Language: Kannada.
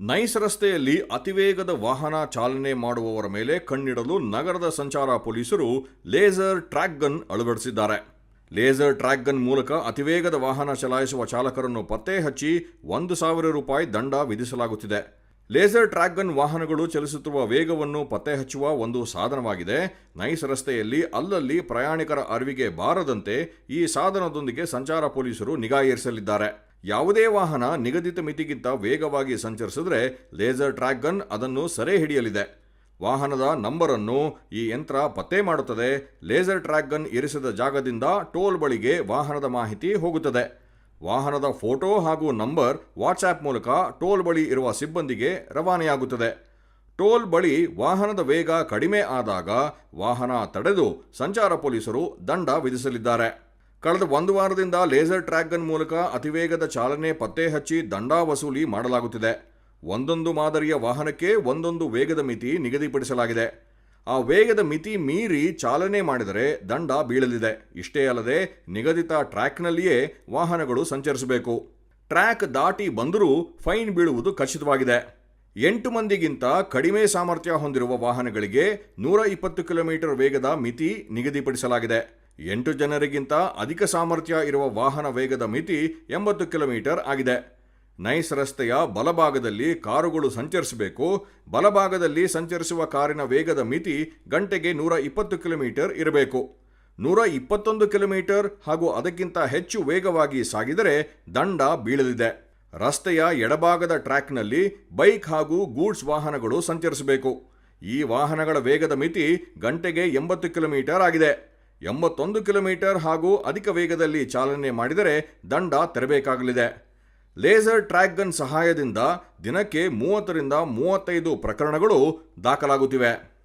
ನೈಸ್ ರಸ್ತೆಯಲ್ಲಿ ಅತಿವೇಗದ ವಾಹನ ಚಾಲನೆ ಮಾಡುವವರ ಮೇಲೆ ಕಣ್ಣಿಡಲು ನಗರದ ಸಂಚಾರ ಪೊಲೀಸರು ಲೇಸರ್ ಟ್ರ್ಯಾಕ್ ಗನ್ ಅಳವಡಿಸಿದ್ದಾರೆ. ಲೇಸರ್ ಟ್ರ್ಯಾಕ್ ಗನ್ ಮೂಲಕ ಅತಿವೇಗದ ವಾಹನ ಚಲಾಯಿಸುವ ಚಾಲಕರನ್ನು ಪತ್ತೆ ಹಚ್ಚಿ ಒಂದು ಸಾವಿರ ರೂಪಾಯಿ ದಂಡ ವಿಧಿಸಲಾಗುತ್ತಿದೆ. ಲೇಸರ್ ಟ್ರ್ಯಾಕ್ ಗನ್ ವಾಹನಗಳು ಚಲಿಸುತ್ತಿರುವ ವೇಗವನ್ನು ಪತ್ತೆ ಹಚ್ಚುವ ಒಂದು ಸಾಧನವಾಗಿದೆ. ನೈಸ್ ರಸ್ತೆಯಲ್ಲಿ ಅಲ್ಲಲ್ಲಿ ಪ್ರಯಾಣಿಕರ ಅರಿವಿಗೆ ಬಾರದಂತೆ ಈ ಸಾಧನದೊಂದಿಗೆ ಸಂಚಾರ ಪೊಲೀಸರು ನಿಗಾ ಇರಿಸಲಿದ್ದಾರೆ ಯಾವುದೇ ವಾಹನ ನಿಗದಿತ ಮಿತಿಗಿಂತ ವೇಗವಾಗಿ ಸಂಚರಿಸಿದ್ರೆ ಲೇಸರ್ ಟ್ರ್ಯಾಕ್ ಗನ್ ಅದನ್ನು ಸೆರೆ ಹಿಡಿಯಲಿದೆ. ವಾಹನದ ನಂಬರನ್ನು ಈ ಯಂತ್ರ ಪತ್ತೆ ಮಾಡುತ್ತದೆ. ಲೇಸರ್ ಟ್ರ್ಯಾಕ್ ಗನ್ ಇರಿಸಿದ ಜಾಗದಿಂದ ಟೋಲ್ ಬಳಿಗೆ ವಾಹನದ ಮಾಹಿತಿ ಹೋಗುತ್ತದೆ. ವಾಹನದ ಫೋಟೋ ಹಾಗೂ ನಂಬರ್ ವಾಟ್ಸ್ಆ್ಯಪ್ ಮೂಲಕ ಟೋಲ್ ಬಳಿ ಇರುವ ಸಿಬ್ಬಂದಿಗೆ ರವಾನೆಯಾಗುತ್ತದೆ. ಟೋಲ್ ಬಳಿ ವಾಹನದ ವೇಗ ಕಡಿಮೆ ಆದಾಗ ವಾಹನ ತಡೆದು ಸಂಚಾರ ಪೊಲೀಸರು ದಂಡ ವಿಧಿಸಲಿದ್ದಾರೆ. ಕಳೆದ ಒಂದು ವಾರದಿಂದ ಲೇಸರ್ ಟ್ರ್ಯಾಕ್ ಗನ್ ಮೂಲಕ ಅತಿವೇಗದ ಚಾಲನೆ ಪತ್ತೆ ಹಚ್ಚಿ ದಂಡ ವಸೂಲಿ ಮಾಡಲಾಗುತ್ತಿದೆ. ಒಂದೊಂದು ಮಾದರಿಯ ವಾಹನಕ್ಕೆ ಒಂದೊಂದು ವೇಗದ ಮಿತಿ ನಿಗದಿಪಡಿಸಲಾಗಿದೆ. ಆ ವೇಗದ ಮಿತಿ ಮೀರಿ ಚಾಲನೆ ಮಾಡಿದರೆ ದಂಡ ಬೀಳಲಿದೆ. ಇಷ್ಟೇ ಅಲ್ಲದೆ ನಿಗದಿತ ಟ್ರ್ಯಾಕ್ನಲ್ಲಿಯೇ ವಾಹನಗಳು ಸಂಚರಿಸಬೇಕು. ಟ್ರ್ಯಾಕ್ ದಾಟಿ ಬಂದರೂ ಫೈನ್ ಬೀಳುವುದು ಖಚಿತವಾಗಿದೆ. ಎಂಟು ಮಂದಿಗಿಂತ ಕಡಿಮೆ ಸಾಮರ್ಥ್ಯ ಹೊಂದಿರುವ ವಾಹನಗಳಿಗೆ ನೂರ ಇಪ್ಪತ್ತು ಕಿಲೋಮೀಟರ್ ವೇಗದ ಮಿತಿ ನಿಗದಿಪಡಿಸಲಾಗಿದೆ. ಎಂಟು ಜನರಿಗಿಂತ ಅಧಿಕ ಸಾಮರ್ಥ್ಯ ಇರುವ ವಾಹನ ವೇಗದ ಮಿತಿ ಎಂಬತ್ತು ಕಿಲೋಮೀಟರ್ ಆಗಿದೆ. ನೈಸ್ ರಸ್ತೆಯ ಬಲಭಾಗದಲ್ಲಿ ಕಾರುಗಳು ಸಂಚರಿಸಬೇಕು. ಬಲಭಾಗದಲ್ಲಿ ಸಂಚರಿಸುವ ಕಾರಿನ ವೇಗದ ಮಿತಿ ಗಂಟೆಗೆ ನೂರ ಇಪ್ಪತ್ತು ಕಿಲೋಮೀಟರ್ ಇರಬೇಕು. ನೂರ ಇಪ್ಪತ್ತೊಂದು ಕಿಲೋಮೀಟರ್ ಹಾಗೂ ಅದಕ್ಕಿಂತ ಹೆಚ್ಚು ವೇಗವಾಗಿ ಸಾಗಿದರೆ ದಂಡ ಬೀಳಲಿದೆ. ರಸ್ತೆಯ ಎಡಭಾಗದ ಟ್ರ್ಯಾಕ್ನಲ್ಲಿ ಬೈಕ್ ಹಾಗೂ ಗೂಡ್ಸ್ ವಾಹನಗಳು ಸಂಚರಿಸಬೇಕು. ಈ ವಾಹನಗಳ ವೇಗದ ಮಿತಿ ಗಂಟೆಗೆ ಎಂಬತ್ತು ಕಿಲೋಮೀಟರ್ ಆಗಿದೆ. ಎಂಬತ್ತೊಂದು ಕಿಲೋಮೀಟರ್ ಹಾಗೂ ಅಧಿಕ ವೇಗದಲ್ಲಿ ಚಾಲನೆ ಮಾಡಿದರೆ ದಂಡ ತೆರಬೇಕಾಗಲಿದೆ. ಲೇಸರ್ ಟ್ರ್ಯಾಕ್ ಗನ್ ಸಹಾಯದಿಂದ ದಿನಕ್ಕೆ ಮೂವತ್ತರಿಂದ ಮೂವತ್ತೈದು ಪ್ರಕರಣಗಳು ದಾಖಲಾಗುತ್ತಿವೆ.